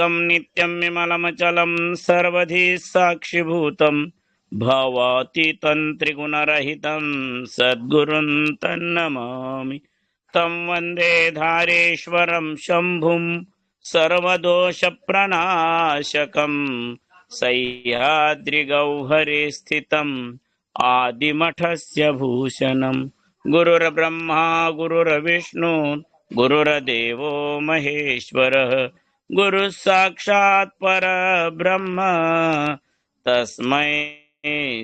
नित्यं विमलमचलं सर्वधि साक्षिभूतं भवातीतं त्रिगुणरहितं सद्गुरुं तन्नमामि। तं वन्दे धारेश्वरं शम्भुं सर्वदोषप्रणाशकम् सह्याद्रिगौहरे स्थितम् आदिमठस्य भूषणम् गुरुर्ब्रह्मा गुरुर्विष्णु गुरुर्देवो महेश्वरः गुरुः साक्षात् परब्रह्म। तस्मै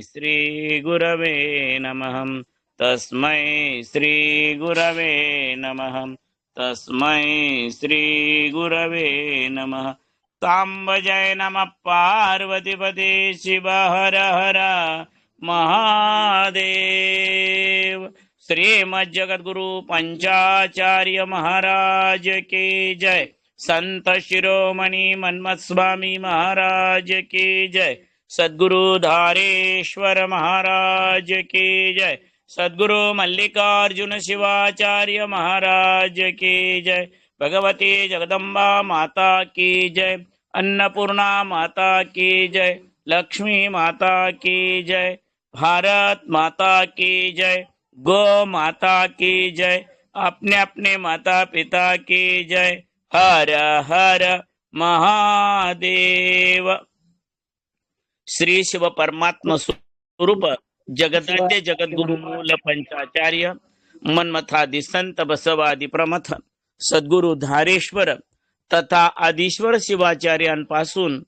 श्रीगुरवे नमः। तस्मै श्रीगुरवे नमः। तस्मै श्रीगुरवे नमः। साम्ब जय नमः पार्वतीपते शिव हर हर। महादेव। श्रीमज्जगद्गुरु पंचाचार्य महाराज की जय संत शिरोमणि मन्मथ स्वामी महाराज की जय। सद्गुरु धारेश्वर महाराज की जय। सद्गुरु मल्लिकार्जुन शिवाचार्य महाराज की जय। भगवती जगदम्बा माता की जय। अन्नपूर्णा माता की जय। लक्ष्मी माता की जय। भारत माता की जय। गो माता की जय। अपने अपने माता पिता की जय। हर हर महादेव। श्री शिव परमात्म स्वरूप जगदाद्य जगद्गुरु मूल पंचाचार्य मन्मथादि संत बसवादी प्रमथ सद्गुरु धारेश्वर तथा आदिश्वर शिवाचार्यांपासून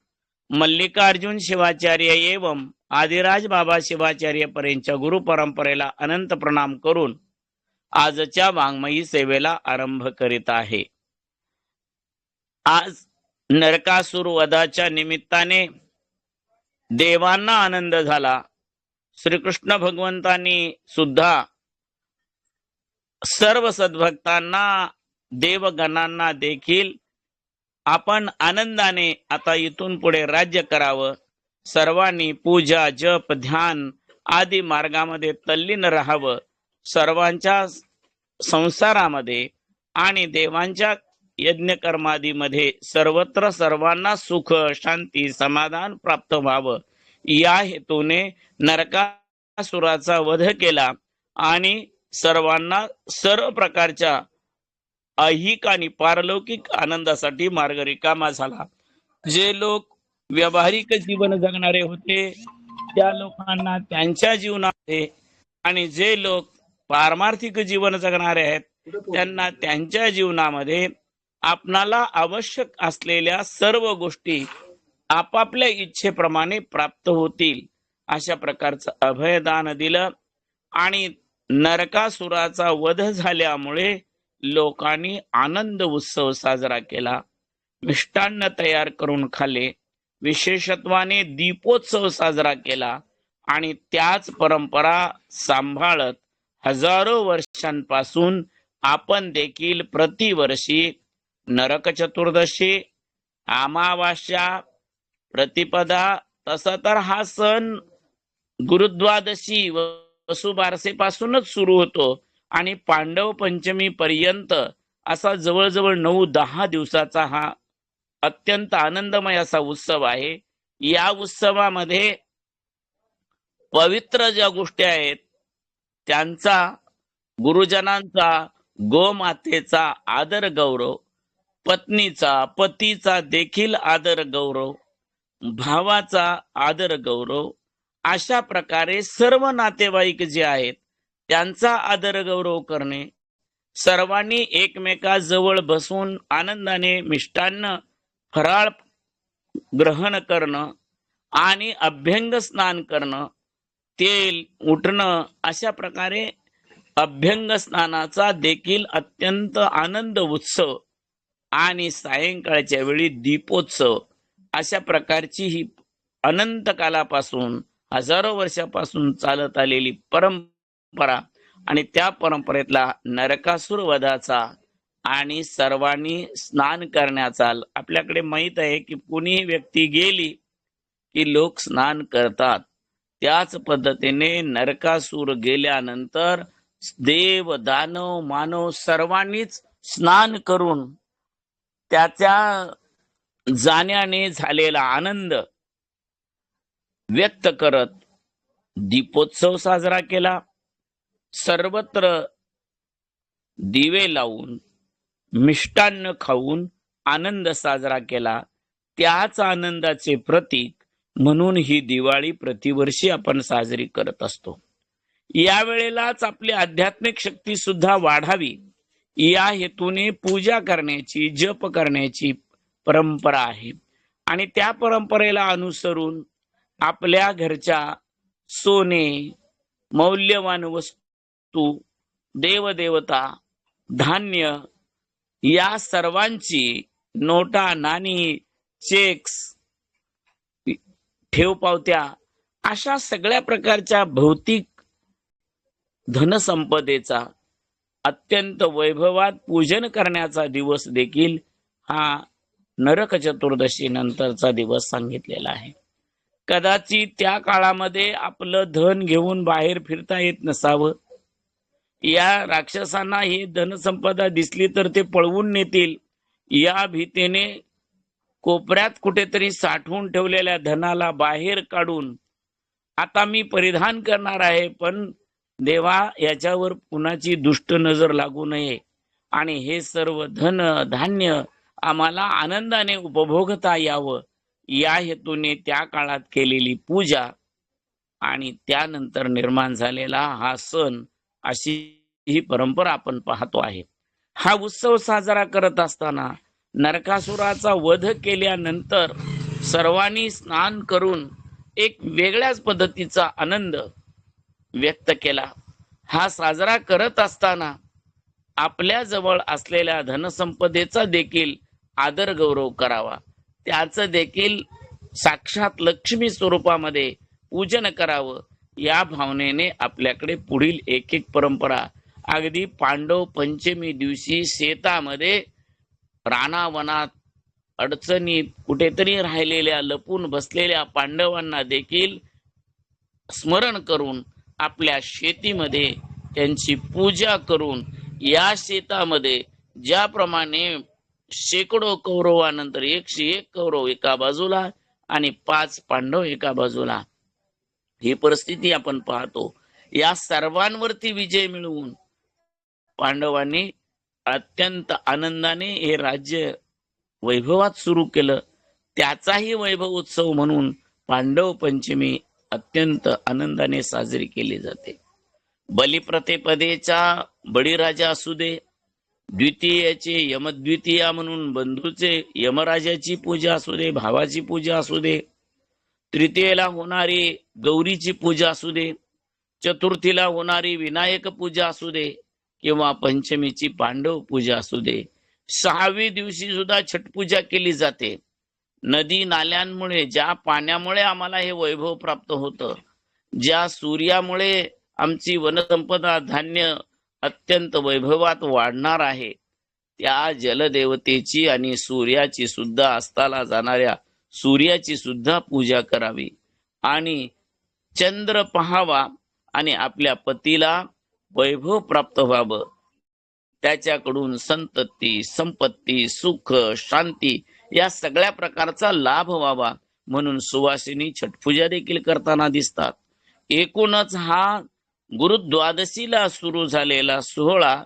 मल्लिकार्जुन शिवाचार्य एवं आदिराज बाबा शिवाचार्य पर्यंतच्या गुरु परंपरेला अनंत प्रणाम करून आजच्या वाङ्मयी सेवेला आरंभ करीत आहे. आज नरकासुर वधाच्या निमित्ताने देवांना आनंद झाला. श्रीकृष्ण भगवंतांनी सुद्धा सर्व सद्भक्तांना देवगणांना देखील आपण आनंदाने आता इथून पुढे राज्य करावं. सर्वांनी पूजा जप ध्यान आदी मार्गामध्ये तल्लीन राहावं. सर्वांच्या संसारामध्ये आणि देवांच्या यज्ञकर्मादीमध्ये सर्वत्र सर्वांना सुख शांती समाधान प्राप्त व्हावं. या हेतूने नरकासुराचा वध केला आणि सर्वांना सर्व प्रकारच्या ऐहिक आणि पारलौकिक आनंदासाठी मार्ग रिकामा झाला. जे लोक व्यावहारिक जीवन जगणारे होते त्या लोकांना त्यांच्या जीवनामध्ये आणि जे लोक पारमार्थिक जीवन जगणारे आहेत त्यांना त्यांच्या जीवनामध्ये आपणाला आवश्यक असलेल्या सर्व गोष्टी आपापल्या इच्छेप्रमाणे प्राप्त होतील. अशा प्रकारचं अभयदान दिलं आणि नरकासुराचा वध झाल्यामुळे लोकांनी आनंद उत्सव साजरा केला. मिष्टान्न तयार करून खाले. विशेषत्वाने दीपोत्सव साजरा केला आणि त्याच परंपरा सांभाळत हजारो वर्षांपासून आपण देखील प्रतिवर्षी नरक चतुर्दशी अमावास्या प्रतिपदा तसा तर हा सण गुरुद्वादशी वसुबारसेपासूनच सुरू होतो आणि पांडव पंचमी पर्यंत असा जवळजवळ नऊ दहा दिवसाचा हा अत्यंत आनंदमय असा उत्सव आहे. या उत्सवामध्ये पवित्र ज्या गोष्टी आहेत त्यांचा गुरुजनांचा गोमातेचा आदर गौरव पत्नीचा पतीचा देखील आदर गौरव भावाचा आदर गौरव अशा प्रकारे सर्व नातेवाईक जे आहेत त्यांचा आदर गौरव करणे सर्वांनी एकमेकाजवळ बसून आनंदाने मिष्टान्न फराळ ग्रहण करणं आणि अभ्यंग स्नान करणं तेल उठणं अशा प्रकारे अभ्यंग स्नानाचा देखील अत्यंत आनंद उत्सव आणि सायंकाळच्या वेळी दीपोत्सव अशा प्रकारची ही अनंत कालापासून हजारो वर्षापासून चालत आलेली परंपरा आणि त्या परंपरेतला नरकासुर वधाचा आणि सर्वांनी स्नान करण्याचा आपल्याकडे माहीत आहे की कुणीही व्यक्ती गेली की लोक स्नान करतात. त्याच पद्धतीने नरकासूर गेल्यानंतर देव दानव मानव सर्वांनीच स्नान करून त्याच्या जाण्याने झालेला आनंद व्यक्त करत दीपोत्सव साजरा केला. सर्वत्र दिवे लावून मिष्टान्न खाऊन आनंद साजरा केला. त्याच आनंदाचे प्रतीक म्हणून ही दिवाळी प्रतिवर्षी आपण साजरी करत असतो. या वेळेलाच आपली आध्यात्मिक शक्ती सुद्धा वाढावी. या हेतूने पूजा करण्याची जप करण्याची परंपरा आहे. आणि त्या परंपरेला अनुसरून आपल्या घरच्या सोने मौल्यवान वस्तू देवदेवता धान्य या सर्वांची नोटा नाणी चेक्स ठेव पावत्या अशा सगळ्या प्रकारच्या भौतिक धनसंपदेचा अत्यंत वैभवात पूजन करण्याचा दिवस देखील हा नरक चतुर्दशी नंतरचा दिवस सांगितलेला आहे. कदाचित त्या काळामध्ये आपलं धन घेऊन बाहेर फिरता येत नसावं. या राक्षसांना ही धनसंपदा दिसली तर ते पळवून नेतील. या भीतीने कोपऱ्यात कुठेतरी साठवून ठेवलेल्या धनाला बाहेर काढून आता मी परिधान करणार आहे पण देवा याच्यावर कुणाची दुष्ट नजर लागू नये. आणि हे सर्व धन धान्य आम्हाला आनंदाने उपभोगता यावं. या हेतूने त्या काळात केलेली पूजा आणि त्यानंतर निर्माण झालेला हा सण अशी ही परंपरा आपण पाहतो आहे. हा उत्सव साजरा करत असताना नरकासुराचा वध केल्यानंतर सर्वांनी स्नान करून एक वेगळ्याच पद्धतीचा आनंद व्यक्त केला. हा साजरा करत असताना आपल्या जवळ असलेल्या धनसंपदेचा देखील आदर गौरव करावा. त्याचं देखील साक्षात लक्ष्मी स्वरूपामध्ये पूजन करावं या भावनेने आपल्याकडे पुढील एक एक परंपरा. अगदी पांडव पंचमी दिवशी शेतामध्ये रानावनात अडचणीत कुठेतरी राहिलेल्या लपून बसलेल्या पांडवांना देखील स्मरण करून आपल्या शेतीमध्ये त्यांची पूजा करून या शेतामध्ये ज्याप्रमाणे शेकडो कौरवानंतर एकशे एक कौरव एका बाजूला आणि पाच पांडव एका बाजूला. ही परिस्थिती आपण पाहतो. या सर्वांवरती विजय मिळवून पांडवांनी अत्यंत आनंदाने हे राज्य वैभवात सुरू केलं. त्याचाही वैभव उत्सव म्हणून पांडव पंचमी अत्यंत आनंदाने साजरी केली जाते. बलिप्रतिपदेचा बळीराजा असू दे द्वितीयाचे यमद्वितीया म्हणून बंधूचे यमराजाची पूजा असू दे भावाची पूजा असू दे तृतीयेला होणारी गौरीची पूजा असू दे चतुर्थीला होणारी विनायक पूजा असू दे किंवा पंचमीची पांडव पूजा असू दे सहावी दिवशी सुद्धा छटपूजा केली जाते. नदी नाल्यांमुळे ज्या पाण्यामुळे आम्हाला हे वैभव प्राप्त होतं ज्या सूर्यामुळे आमची वनसंपदा धान्य अत्यंत वैभवात वाढणार आहे त्या जलदेवतेची आणि सूर्याची सुद्धा अस्ताला जाणाऱ्या सूर्याची सुद्धा पूजा करावी. आणि चंद्र पहावा आणि आपल्या पतीला वैभव प्राप्त व्हावं. त्याच्याकडून संतती संपत्ती सुख शांती या सगळ्या प्रकारचा लाभ व्हावा म्हणून सुवासिनी छटपूजा देखील करताना दिसतात. एकूणच हा गुरुद्वादशीला सुरू झालेला सोहळा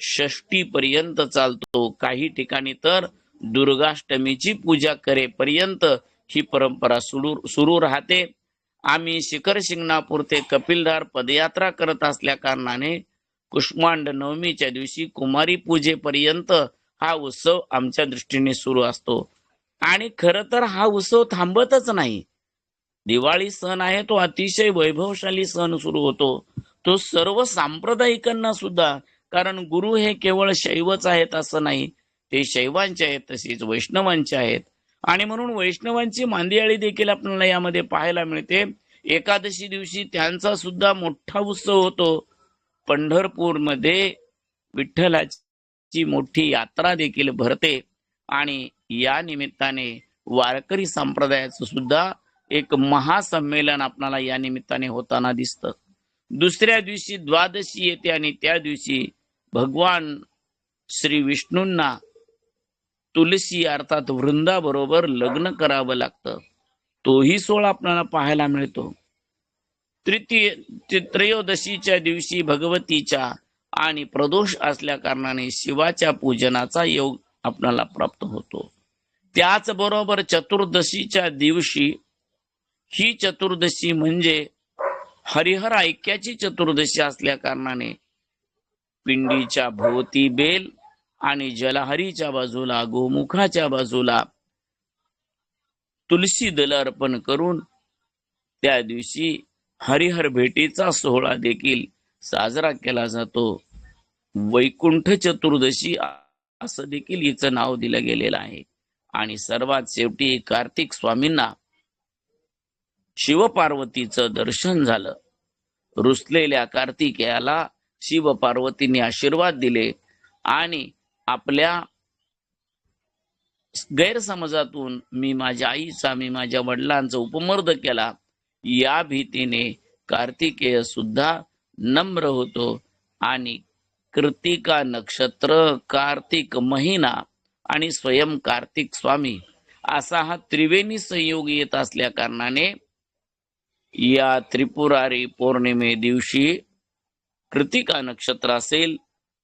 षष्टी पर्यंत चालतो. काही ठिकाणी तर दुर्गाष्टमीची पूजा करेपर्यंत ही परंपरा सुरू सुरू राहते. आम्ही शिखर शिंगणापूर ते कपिलधार पदयात्रा करत असल्या कारणाने कुष्मांड नवमीच्या दिवशी कुमारी पूजेपर्यंत हा उत्सव आमच्या दृष्टीने सुरू असतो. आणि खर तर हा उत्सव थांबतच नाही. दिवाळी सण आहे तो अतिशय वैभवशाली सण सुरू होतो. तो सर्व सांप्रदायिकांना सुद्धा कारण गुरु हे केवळ शैवच आहेत असं नाही ते शैवांचे आहेत तसेच वैष्णवांचे आहेत. आणि म्हणून वैष्णवांची मांदियाळी देखील आपल्याला यामध्ये पाहायला मिळते. एकादशी दिवशी त्यांचा सुद्धा मोठा उत्सव होतो. पंढरपूरमध्ये विठ्ठलाची मोठी यात्रा देखील भरते. आणि या निमित्ताने वारकरी संप्रदायाचं सुद्धा एक महासंमेलन आपणाला या निमित्ताने होताना दिसतं. दुसऱ्या दिवशी द्वादशी येते आणि त्या दिवशी भगवान श्री विष्णूंना तुलसी अर्थात वृंदाबरोबर लग्न करावं लागतं. तोही सोहळा आपल्याला पाहायला मिळतो. तृतीय त्रयोदशीच्या दिवशी भगवतीच्या आणि प्रदोष असल्या कारणाने शिवाच्या पूजनाचा योग आपणाला प्राप्त होतो. त्याचबरोबर चतुर्दशीच्या दिवशी ही चतुर्दशी म्हणजे हरिहर ऐक्याची चतुर्दशी असल्या कारणाने पिंडीच्या भोवती बेल आणि जलहरीच्या बाजूला गोमुखाच्या बाजूला तुलसी दल अर्पण करून त्या दिवशी हरिहर भेटीचा सोहळा देखील साजरा केला जातो. वैकुंठ चतुर्दशी असं देखील हिचं नाव दिलं गेलेलं आहे. आणि सर्वात शेवटी कार्तिक स्वामींना शिवपार्वतीचं दर्शन झालं. रुसलेल्या कार्तिकेयाला याला पार्वतीने आशीर्वाद दिले आणि आपल्या गैरसमजातून मी माझ्या आईचा मी माझ्या वडिलांचा उपमर्द केला. या भीतीने कार्तिकेय सुद्धा नम्र होतो. आणि कृतिका नक्षत्र कार्तिक महिना आणि स्वयं कार्तिक स्वामी असा हा त्रिवेणी संयोग येत असल्या कारणाने या त्रिपुरारी पौर्णिमे दिवशी कृतिका नक्षत्र असेल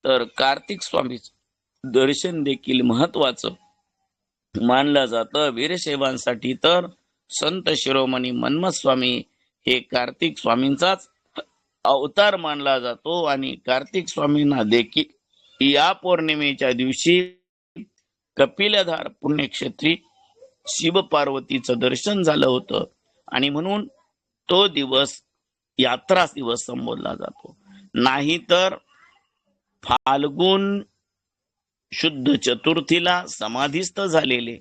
तर कार्तिक स्वामीच दर्शन देखील महत्वाचं. मानलं जातं वीरशैवांसाठी तर संत शिरोमणी मन्मथ स्वामी हे कार्तिक स्वामींचाच अवतार मानला जातो आणि कार्तिक स्वामींना देखील या पौर्णिमेच्या दिवशी कपिलधार पुण्यक्षेत्री शिव पार्वतीचं दर्शन झालं होतं. आणि म्हणून तो दिवस यात्रा दिवस संबोधला जातो. नाहीतर फाल्गुन शुद्ध चतुर्थीला समाधीस्थ झालेले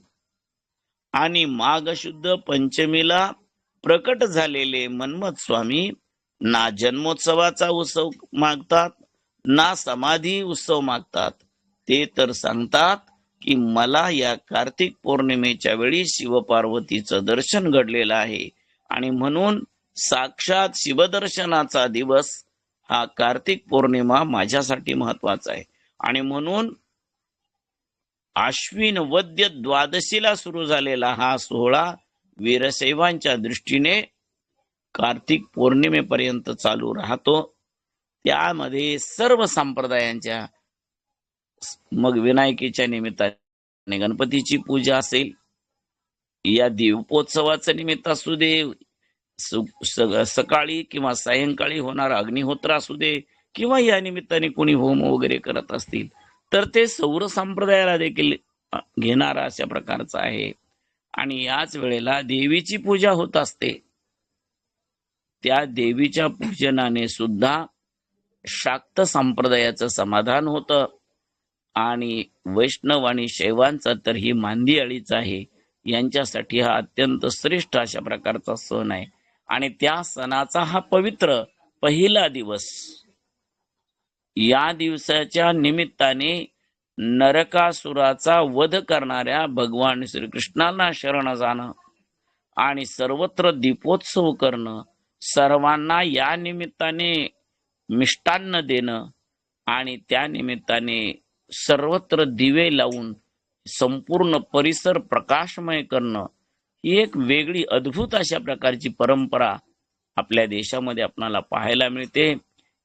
आणि माघ शुद्ध पंचमीला प्रकट झालेले मन्मथ स्वामी ना जन्मोत्सवाचा उत्सव मागतात ना समाधी उत्सव मागतात. ते तर सांगतात की मला या कार्तिक पौर्णिमेच्या वेळी शिवपार्वतीचं दर्शन घडलेलं आहे. आणि म्हणून साक्षात शिवदर्शनाचा दिवस हा कार्तिक पौर्णिमा माझ्यासाठी महत्त्वाचा आहे. आणि म्हणून आश्विन वद्य द्वादशीला सुरू झालेला हा सोहळा वीरशैवांच्या दृष्टीने कार्तिक पौर्णिमेपर्यंत चालू राहतो. त्यामध्ये सर्व संप्रदायांच्या मग विनायकीच्या निमित्ताने गणपतीची पूजा असेल या दीपोत्सवाचं निमित्त असू दे सकाळी किंवा सायंकाळी होणारा अग्निहोत्र असू दे किंवा या निमित्ताने कोणी होम वगैरे करत असतील तर ते सौर संप्रदायाला देखील घेणारा अशा प्रकारचा आहे. आणि याच वेळेला देवीची पूजा होत असते. त्या देवीच्या पूजनाने सुद्धा शाक्त संप्रदायाचं समाधान होतं. आणि वैष्णव आणि शैवांचा तर ही मांदी अळीच आहे. यांच्यासाठी हा अत्यंत श्रेष्ठ अशा प्रकारचा सण आहे. आणि त्या सणाचा हा पवित्र पहिला दिवस. या दिवसाच्या निमित्ताने नरकासुराचा वध करणाऱ्या भगवान श्रीकृष्णाला शरण जाणं आणि सर्वत्र दीपोत्सव करणं सर्वांना या निमित्ताने मिष्टान्न देणं आणि त्या निमित्ताने सर्वत्र दिवे लावून संपूर्ण परिसर प्रकाशमय करणं ही एक वेगळी अद्भुत अशा प्रकारची परंपरा आपल्या देशामध्ये आपणाला पाहायला मिळते.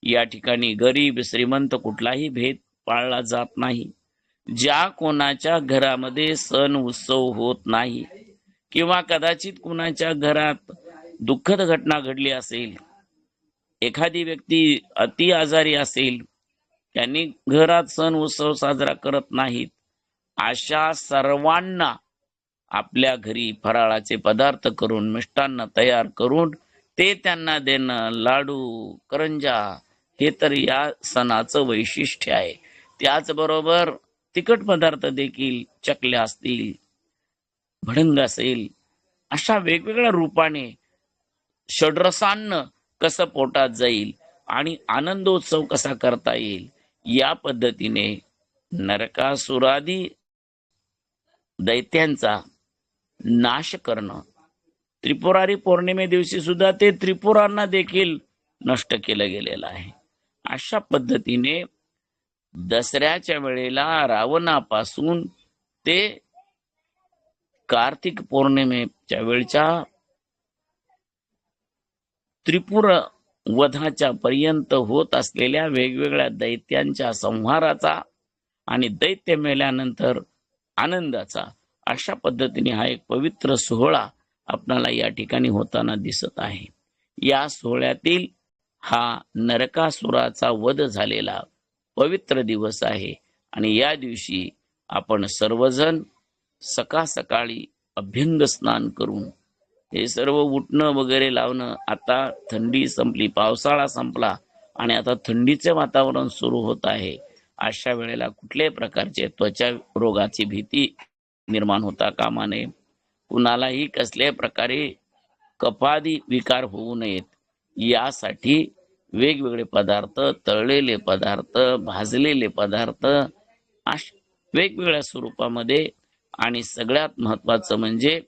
या ठिकाणी गरीब श्रीमंत कुठलाही भेद पाळला जात नाही. ज्या कोणाच्या घरामध्ये सण उत्सव होत नाही किंवा कदाचित कुणाच्या घरात दुःखद घटना घडली असेल एखादी व्यक्ती अति आजारी असेल त्यांनी घरात सण उत्सव साजरा करत नाहीत अशा सर्वांना आपल्या घरी फराळाचे पदार्थ करून मिष्टान्न तयार करून ते त्यांना देणं लाडू करंजा हे तर या सणाचं वैशिष्ट्य आहे. त्याचबरोबर तिखट पदार्थ देखील चकल्या असतील भडंग असेल अशा वेगवेगळ्या रूपाने षड्रसान्न कसं पोटात जाईल आणि आनंदोत्सव कसा करता येईल या पद्धतीने नरकासुरादी दैत्यांचा नाश करणं त्रिपुरारी पौर्णिमे दिवशी सुद्धा ते त्रिपुरांना देखील नष्ट केलं गेलेलं आहे. अशा पद्धतीने दसऱ्याच्या वेळेला रावणापासून ते कार्तिक पौर्णिमेच्या वेळच्या त्रिपुर वधाच्या पर्यंत होत असलेल्या वेगवेगळ्या दैत्यांच्या संहाराचा आणि दैत्य मेल्यानंतर आनंदाचा अशा पद्धतीने हा एक पवित्र सोहळा आपणाला या ठिकाणी होताना दिसत आहे. या सोहळ्यातील हा नरकासुराचा वध झालेला पवित्र दिवस आहे आणि या दिवशी आपण सर्वजण सकाळ सकाळी अभ्यंग स्नान करून हे सर्व उठणं वगैरे लावणं आता थंडी संपली पावसाळा संपला आणि आता थंडीचे वातावरण सुरू होत आहे. अशा वेळेला कुठल्याही प्रकारचे त्वचा रोगाची भीती निर्माण होता कामा नये. कुणालाही कसल्याही प्रकारे कपादी विकार होऊ नयेत. यासाठी वेगवेगळे पदार्थ तळलेले पदार्थ भाजलेले पदार्थ अश वेगवेगळ्या स्वरूपामध्ये आणि सगळ्यात महत्वाचं म्हणजे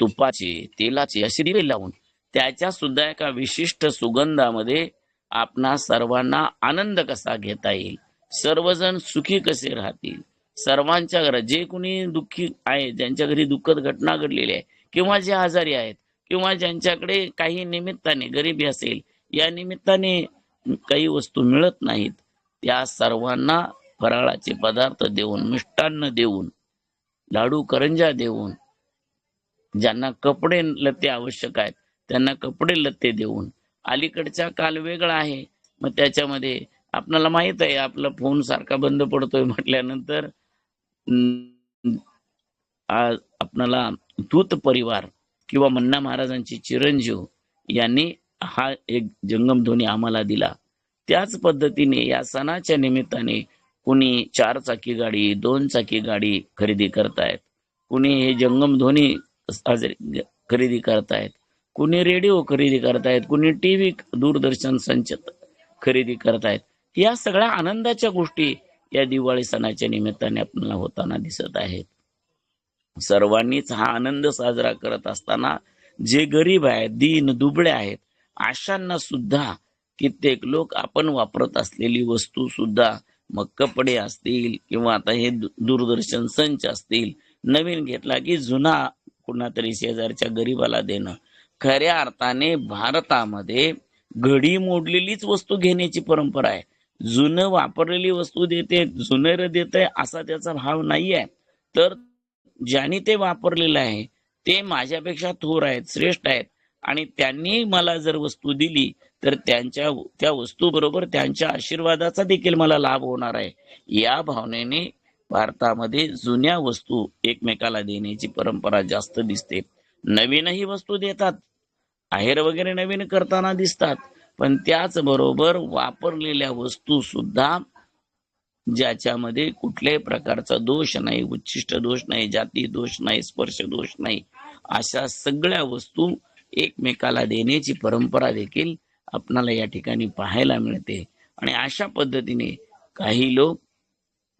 तुपाचे तेलाचे असे दिवे लावून त्याच्या सुद्धा एका विशिष्ट सुगंधामध्ये आपणा सर्वांना आनंद कसा घेता येईल? सर्वजण सुखी कसे राहतील? सर्वांच्या घरात जे कोणी दुःखी आहे ज्यांच्या घरी दुःखद घटना घडलेली आहे किंवा जे आजारी आहेत किंवा ज्यांच्याकडे काही निमित्ताने गरिबी असेल या निमित्ताने काही वस्तू मिळत नाहीत त्या सर्वांना फराळाचे पदार्थ देऊन मिष्टान्न देऊन लाडू करंजा देऊन ज्यांना कपडे लत्ते आवश्यक आहेत त्यांना कपडे लत्ते देऊन. अलीकडचा काल वेगळा आहे. मग त्याच्यामध्ये आपल्याला माहीत आहे आपला फोन सारखा बंद पडतोय म्हटल्यानंतर आपणाला तूत परिवार किंवा मन्ना महाराजांची चिरंजीव यांनी हा एक जंगमध्वनी आम्हाला दिला. त्याच पद्धतीने या सणाच्या निमित्ताने कुणी चार चाकी गाडी दोन चाकी गाडी खरेदी करतायत. कुणी हे जंगमध्वनी साजरे खरेदी करतायत. कुणी रेडिओ खरेदी करतायत कुणी टीव्ही दूरदर्शन संच खरेदी करतायत. या सगळ्या आनंदाच्या गोष्टी या दिवाळी सणाच्या निमित्ताने आपल्याला होताना दिसत आहेत. सर्वांनीच हा आनंद साजरा करत असताना जे गरीब आहेत दीन दुबळे आहेत अशांना सुद्धा कित्येक लोक आपण वापरत असलेली वस्तू सुद्धा मग कपडे असतील किंवा आता हे दूरदर्शन संच असतील नवीन घेतला की जुना कुणातरी शेजारच्या गरीबाला देणं. खऱ्या अर्थाने भारतामध्ये घडी मोडलेलीच वस्तू घेण्याची परंपरा आहे. जुनं वापरलेली वस्तू देते जुनेर आहे असा त्याचा भाव नाही आहे तर ज्यांनी ते वापरलेलं आहे ते माझ्यापेक्षा थोर आहेत श्रेष्ठ आहेत. आणि त्यांनी मला जर वस्तू दिली तर त्यांच्या त्या वस्तू बरोबर त्यांच्या आशीर्वादाचा देखील मला लाभ होणार आहे. या भावनेने भारतामध्ये जुन्या वस्तू एकमेकाला देण्याची परंपरा जास्त दिसते. नवीनही वस्तू देतात. आहेर वगैरे नवीन करताना दिसतात. पण त्याच बरोबर वापरलेल्या वस्तू सुद्धा ज्याच्यामध्ये कुठल्याही प्रकारचा दोष नाही उच्चिष्ट दोष नाही जाती दोष नाही स्पर्श दोष नाही अशा सगळ्या वस्तू एकमेकाला देण्याची परंपरा देखील आपणाला या ठिकाणी पाहायला मिळते. आणि अशा पद्धतीने काही लोक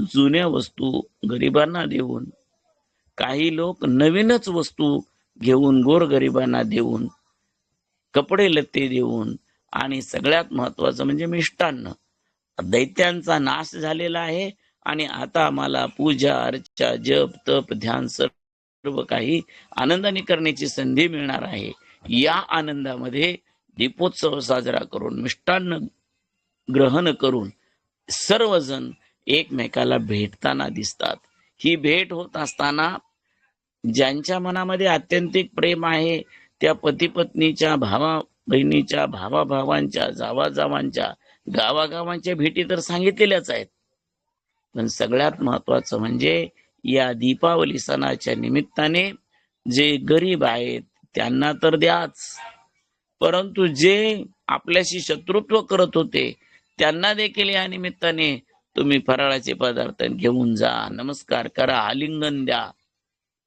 जुन्या वस्तू गरिबांना देऊन काही लोक नवीनच वस्तू घेऊन गोरगरिबांना देऊन कपडे लत्ते देऊन आणि सगळ्यात महत्वाचं म्हणजे मिष्टान्न. दैत्यांचा नाश झालेला आहे आणि आता आम्हाला पूजा अर्चा जप तप ध्यान सर्व काही आनंदाने करण्याची संधी मिळणार आहे. या आनंदामध्ये दीपोत्सव साजरा करून मिष्टान्न ग्रहण करून सर्वजण एकमेकाला भेटताना दिसतात. ही भेट होत असताना ज्यांच्या मनामध्ये आत्यंतिक प्रेम आहे त्या पती पत्नीच्या भावा बहिणीच्या भावाभावांच्या जावाजावांच्या जावा जावांच्या गावागावांच्या भेटी तर सांगितलेल्याच आहेत. पण सगळ्यात महत्वाचं म्हणजे या दीपावली सणाच्या निमित्ताने जे गरीब आहेत त्यांना तर द्याच. परंतु जे आपल्याशी शत्रुत्व करत होते त्यांना देखील या निमित्ताने तुम्ही फराळाचे पदार्थ घेऊन जा नमस्कार करा आलिंगन द्या.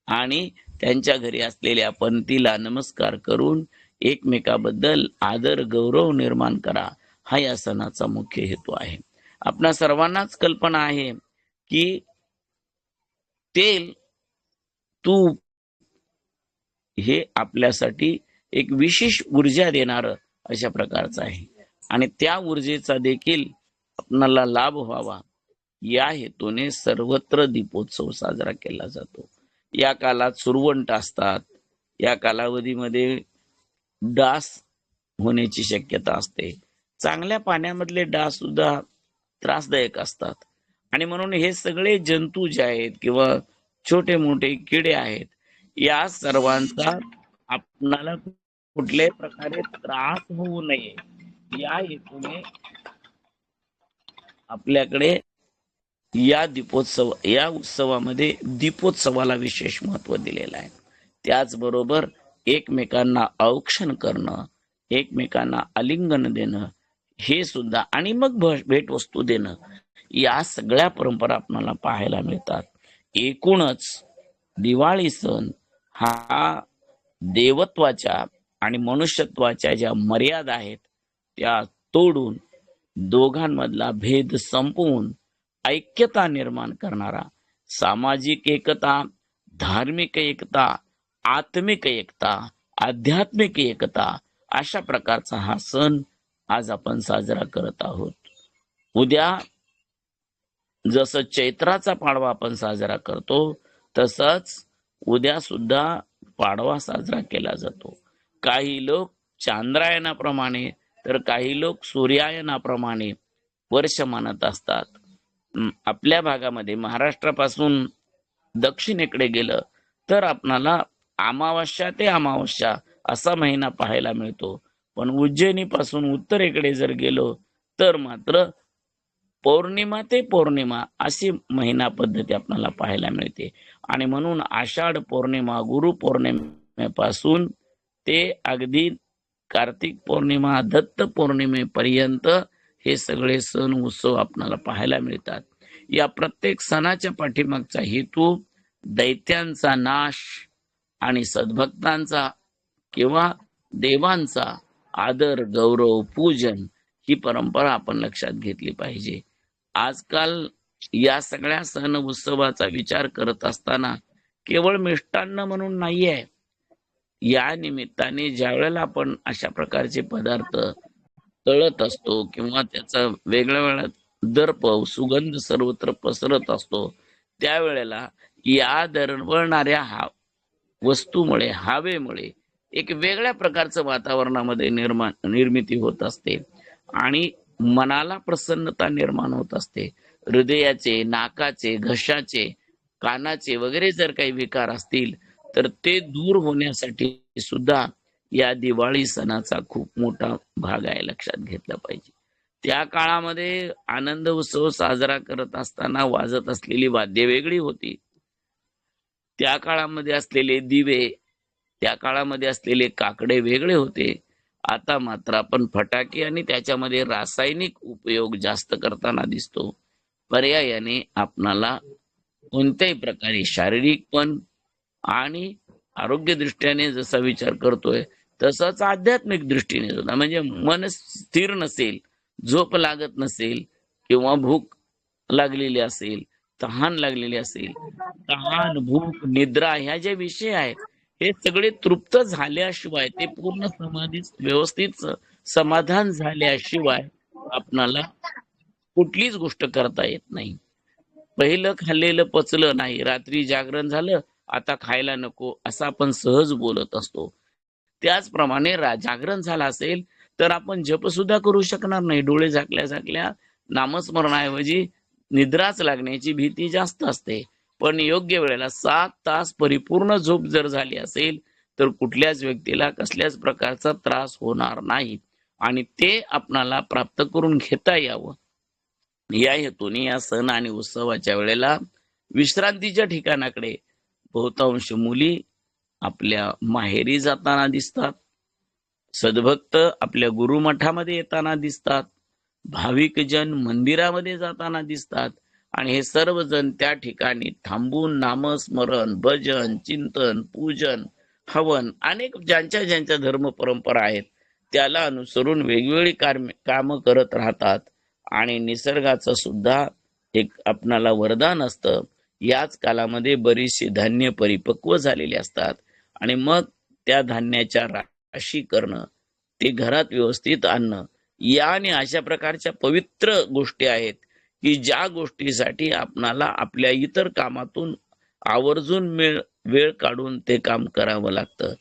आणि त्यांच्या घरी असलेल्या पंथीला नमस्कार करून एकमेकाबद्दल आदर गौरव निर्माण करा. हा या सणाचा मुख्य हेतू आहे. आपणा सर्वांनाच कल्पना आहे की तेल तूप हे आपल्यासाठी एक विशेष ऊर्जा देणार अशा प्रकारचं आहे. आणि त्या ऊर्जेचा देखील आपणाला लाभ व्हावा. या हेतूने सर्वत्र दीपोत्सव साजरा केला जातो. या कालात सुरवंट असतात. या कालावधीमध्ये डास होण्याची शक्यता असते. चांगल्या पाण्यामधले डास सुद्धा त्रासदायक असतात. आणि म्हणून हे सगळे जंतू जे आहेत किंवा छोटे मोठे किडे आहेत या सर्वांचा आपणाला कुठल्याही प्रकारे त्रास होऊ नये. या हेतूने आपल्याकडे या दीपोत्सव या उत्सवामध्ये दीपोत्सवाला विशेष महत्त्व दिलेलं आहे. त्याचबरोबर एकमेकांना औक्षण करणं एकमेकांना आलिंगन देणं हे सुद्धा आणि मग भेटवस्तू देणं या सगळ्या परंपरा आपल्याला पाहायला मिळतात. एकूणच दिवाळी सण हा देवत्वाच्या आणि मनुष्यत्वाच्या ज्या मर्यादा आहेत त्या तोडून दोघांमधला भेद संपवून ऐक्यता निर्माण करणारा सामाजिक एकता धार्मिक एकता आत्मिक एकता आध्यात्मिक एकता अशा प्रकारचा हा सण आज आपण साजरा करत आहोत. उद्या जसं चैत्राचा पाडवा आपण साजरा करतो तसंच उद्या सुद्धा पाडवा साजरा केला जातो. काही लोक चांद्रायनाप्रमाणे तर काही लोक सूर्यायनाप्रमाणे वर्ष मानत असतात. आपल्या भागामध्ये महाराष्ट्रापासून दक्षिणेकडे गेलं तर आपणाला अमावस्या ते अमावस्या असा महिना पाहायला मिळतो. पण उज्जैनीपासून उत्तरेकडे जर गेलो तर मात्र पौर्णिमा ते पौर्णिमा अशी महिना पद्धती आपल्याला पाहायला मिळते. आणि म्हणून आषाढ पौर्णिमा गुरु पौर्णिमेपासून ते अगदी कार्तिक पौर्णिमा दत्त पौर्णिमेपर्यंत हे सगळे सण उत्सव आपल्याला पाहायला मिळतात. या प्रत्येक सणाच्या पाठीमागचा हेतू दैत्यांचा नाश आणि सद्भक्तांचा किंवा देवांचा आदर गौरव पूजन ही परंपरा आपण लक्षात घेतली पाहिजे. आजकाल या सगळ्या सण उत्सवाचा विचार करत असताना केवळ मिष्टान्न म्हणून नाहीये या निमित्ताने ज्या वेळेला आपण अशा प्रकारचे पदार्थ तळत असतो किंवा त्याचा वेगळ्या वेगळा दर्प सुगंध सर्वत्र पसरत असतो त्यावेळेला या दरवळणाऱ्या हा वस्तूमुळे हवेमुळे एक वेगळ्या प्रकारचं वातावरणामध्ये निर्माण निर्मिती होत असते आणि मनाला प्रसन्नता निर्माण होत असते. हृदयाचे नाकाचे घशाचे कानाचे वगैरे जर काही विकार असतील तर ते दूर होण्यासाठी सुद्धा या दिवाळी सणाचा खूप मोठा भाग आहे लक्षात घेतला पाहिजे. त्या काळामध्ये आनंद उत्सव साजरा करत असताना वाजत असलेली वाद्य वेगळी होती. त्या काळामध्ये असलेले दिवे त्या काळामध्ये असलेले काकडे वेगळे होते. आता मात्र आपण फटाके आणि त्याच्यामध्ये रासायनिक उपयोग जास्त करताना दिसतो. पर्यायाने आपणाला कोणत्याही प्रकारे शारीरिक पण आणि आरोग्य दृष्ट्याने जसा विचार करतोय तसाच आध्यात्मिक दृष्टीने सुद्धा. म्हणजे मन स्थिर नसेल झोप लागत नसेल किंवा भूक लागलेली असेल तहान लागलेली असेल तहान भूक निद्रा ह्या ज्या विषय आहेत हे सगळे तृप्त झाल्याशिवाय ते पूर्ण समाधी व्यवस्थित समाधान झाल्याशिवाय आपणाला कुठलीच गोष्ट करता येत नाही. पहिलं खाल्लेलं पचलं नाही रात्री जागरण झालं आता खायला नको असं आपण सहज बोलत असतो. त्याचप्रमाणे जागरण झालं असेल तर आपण जप सुद्धा करू शकणार नाही. डोळे झाकल्या झाकल्या नामस्मरणाऐवजी निद्राच लागण्याची भीती जास्त असते. पण योग्य वेळेला सात तास परिपूर्ण झोप जर झाली असेल तर कुठल्याच व्यक्तीला कसल्याच प्रकारचा त्रास होणार नाही. आणि ते आपणाला प्राप्त करून घेता यावं. या हेतूने या सण आणि उत्सवाच्या वेळेला विश्रांतीच्या ठिकाणाकडे बहुतांश मुली आपल्या माहेरी जाताना दिसतात. सद्भक्त आपल्या गुरुमठामध्ये येताना दिसतात. भाविक जन मंदिरामध्ये जाताना दिसतात. आणि हे सर्वजण त्या ठिकाणी थांबून नामस्मरण भजन चिंतन पूजन हवन अनेक ज्यांच्या ज्यांच्या धर्म परंपरा आहेत त्याला अनुसरून वेगवेगळी काम करत राहतात. आणि निसर्गाचं सुद्धा एक आपणाला वरदान असतं. याच कालामध्ये बरीचशी धान्य परिपक्व झालेली असतात. आणि मग त्या धान्याच्या राशी करणं ते घरात व्यवस्थित आणणं या आणि अशा प्रकारच्या पवित्र गोष्टी आहेत की ज्या गोष्टीसाठी आपणाला आपल्या इतर कामातून आवर्जून वेळ वेळ काढून ते काम करावं लागतं.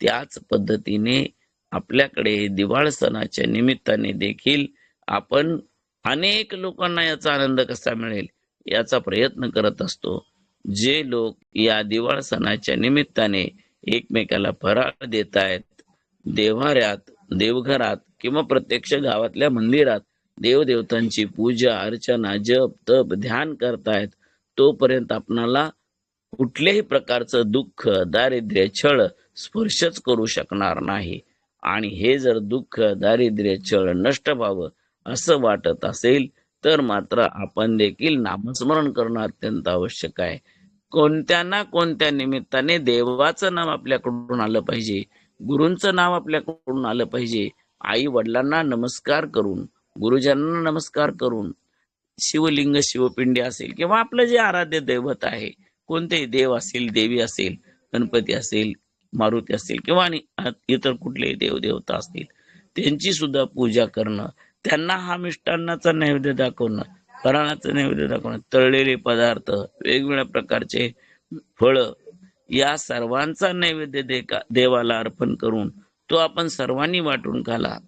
त्याच पद्धतीने आपल्याकडे दिवाळ सणाच्या निमित्ताने देखील आपण अनेक लोकांना याचा आनंद कसा मिळेल? याचा प्रयत्न करत असतो. जे लोक या दिवाळ सणाच्या निमित्ताने एकमेकाला फराळ देत आहेत देव्हाऱ्यात देवघरात किंवा प्रत्यक्ष गावातल्या मंदिरात देवदेवतांची पूजा अर्चना जप तप ध्यान करतायत तोपर्यंत आपणाला कुठल्याही प्रकारचं दुःख दारिद्र्य छळ स्पर्शच करू शकणार नाही. आणि हे जर दुःख दारिद्र्य छळ नष्ट व्हावं असं वाटत असेल तर मात्र आपण देखील नामस्मरण करणं अत्यंत आवश्यक आहे. कोणत्या ना कोणत्या निमित्ताने देवाचं नाव आपल्याकडून आलं पाहिजे गुरूंचं नाव आपल्याकडून आलं पाहिजे आई वडिलांना नमस्कार करून गुरुजनांना नमस्कार करून शिवलिंग शिवपिंडी असेल किंवा आपलं जे आराध्य दैवत आहे कोणतेही देव असेल देवी असेल गणपती असेल मारुती असेल किंवा आणि इतर कुठलेही देवदेवता असतील त्यांची सुद्धा पूजा करणं त्यांना हा मिष्टान्नाचा नैवेद्य दाखवणं फराळाचं नैवेद्य दाखवणं तळलेले पदार्थ वेगवेगळ्या प्रकारचे फळं या सर्वांचा नैवेद्य देका देवाला अर्पण करून तो आपण सर्वांनी वाटून खाला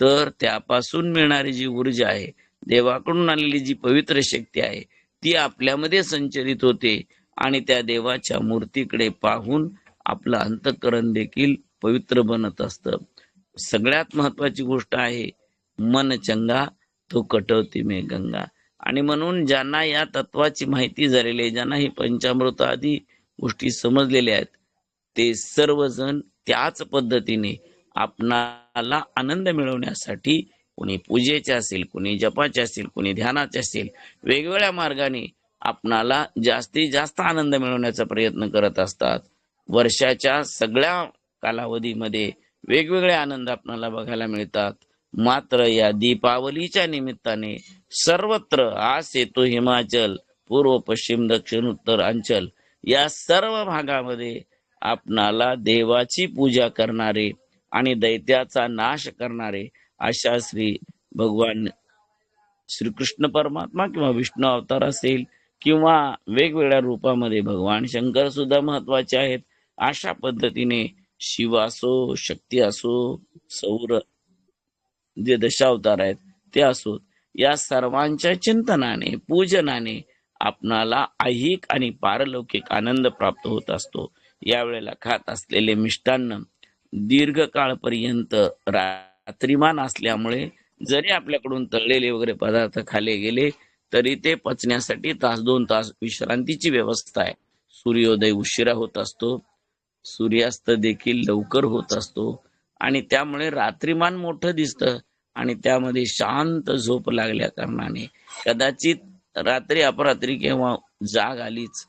तर त्यापासून मिळणारी जी ऊर्जा आहे देवाकडून आलेली जी पवित्र शक्ती आहे ती आपल्यामध्ये संचरित होते आणि त्या देवाच्या मूर्तीकडे पाहून आपलं अंतकरण देखील पवित्र बनत असतं. सगळ्यात महत्वाची गोष्ट आहे मन चंगा तो कटवती मे गंगा. आणि म्हणून ज्यांना या तत्वाची माहिती झालेली आहे ज्यांना ही पंचामृत आदी गोष्टी समजलेल्या आहेत ते सर्वजण त्याच पद्धतीने आपणाला आनंद मिळवण्यासाठी कुणी पूजेचे असेल कुणी जपाचे असेल कुणी ध्यानाचे असेल वेगवेगळ्या मार्गाने आपणाला जास्तीत जास्त आनंद मिळवण्याचा प्रयत्न करत असतात. वर्षाच्या सगळ्या कालावधीमध्ये वेगवेगळे आनंद आपणाला बघायला मिळतात. मात्र या दीपावलीच्या निमित्ताने सर्वत्र आज येतो हिमाचल पूर्व पश्चिम दक्षिण उत्तरांचल या सर्व भागामध्ये आपणाला देवाची पूजा करणारे आणि दैत्याचा नाश करणारे अशा श्री भगवान श्रीकृष्ण परमात्मा किंवा विष्णू अवतार असेल किंवा वेगवेगळ्या रूपामध्ये भगवान शंकर सुद्धा महत्त्वाचे आहेत अशा पद्धतीने शिव असो शक्ती असो सौर जे दशावतार आहेत ते असोत या सर्वांच्या चिंतनाने पूजनाने आपणाला ऐहिक आणि पारलौकिक आनंद प्राप्त होत असतो. यावेळेला खात असलेले मिष्टान्न दीर्घकाळपर्यंत रात्रीमान असल्यामुळे जरी आपल्याकडून तळलेले वगैरे पदार्थ खाले गेले तरी ते पचण्यासाठी तास दोन तास विश्रांतीची व्यवस्था आहे. सूर्योदय उशिरा होत असतो सूर्यास्त देखील लवकर होत असतो आणि त्यामुळे रात्रीमान मोठं दिसतं. आणि त्यामध्ये शांत झोप लागल्या कारणाने कदाचित रात्री अपरात्री किंवा जाग आलीच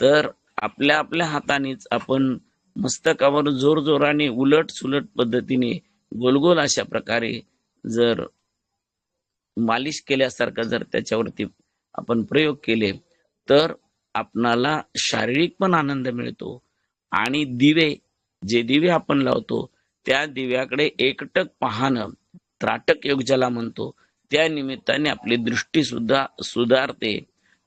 तर आपल्या आपल्या हातानेच आपण मस्तकावर जोर जोराने उलट सुलट पद्धतीने गोलगोल अशा प्रकारे जर मालिश केल्यासारखं जर त्याच्यावरती आपण प्रयोग केले तर आपणाला शारीरिक पण आनंद मिळतो. आणि दिवे जे दिवे आपण लावतो त्या दिव्याकडे एकटक पाहणं त्राटक योग ज्याला म्हणतो त्या निमित्ताने आपली दृष्टी सुद्धा सुधारते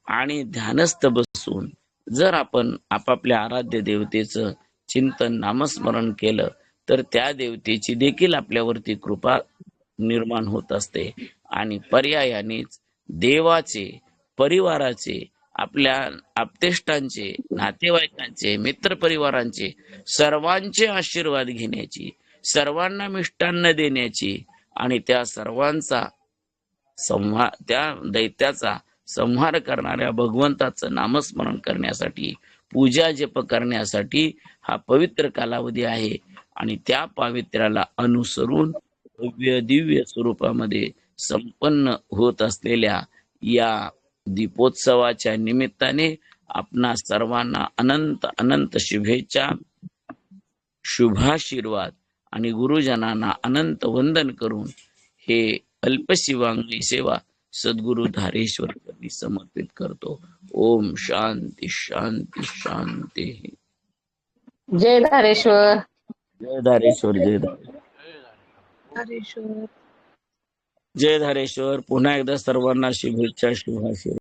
आणि ध्यानस्थ बसून जर आपण आपापल्या आराध्य देवतेचं चिंतन नामस्मरण केलं तर त्या देवतेची देखील आपल्यावरती कृपा निर्माण होत असते आणि पर्यायानेच देवाचे परिवाराचे आपल्या आपतेष्टांचे नातेवाईकांचे मित्रपरिवारांचे सर्वांचे आशीर्वाद घेण्याची सर्वांना मिष्टान्न देण्याची आणि त्या सर्वांचा संहार त्या दैत्याचा संहार करणाऱ्या भगवंताचं नामस्मरण करण्यासाठी पूजा जप करण्यासाठी हा पवित्र कालावधी आहे. आणि त्या पावित्र्याला अनुसरून भव्य दिव्य स्वरूपामध्ये संपन्न होत असलेल्या या दीपोत्सवाच्या निमित्ताने आपणा सर्वांना अनंत अनंत शुभेच्छा शुभाशीर्वाद. आणि गुरुजनांना अनंत वंदन करून हे अल्पशिवांगी सेवा सद्गुरु धारेश्वर कधी समर्पित करतो. ओम शांती शांती शांती. जय धारेश्वर. जय धारेश्वर जय धारेश्वर. जय धारेश्वर. पुन्हा एकदा सर्वांना शुभेच्छा शुभाशय.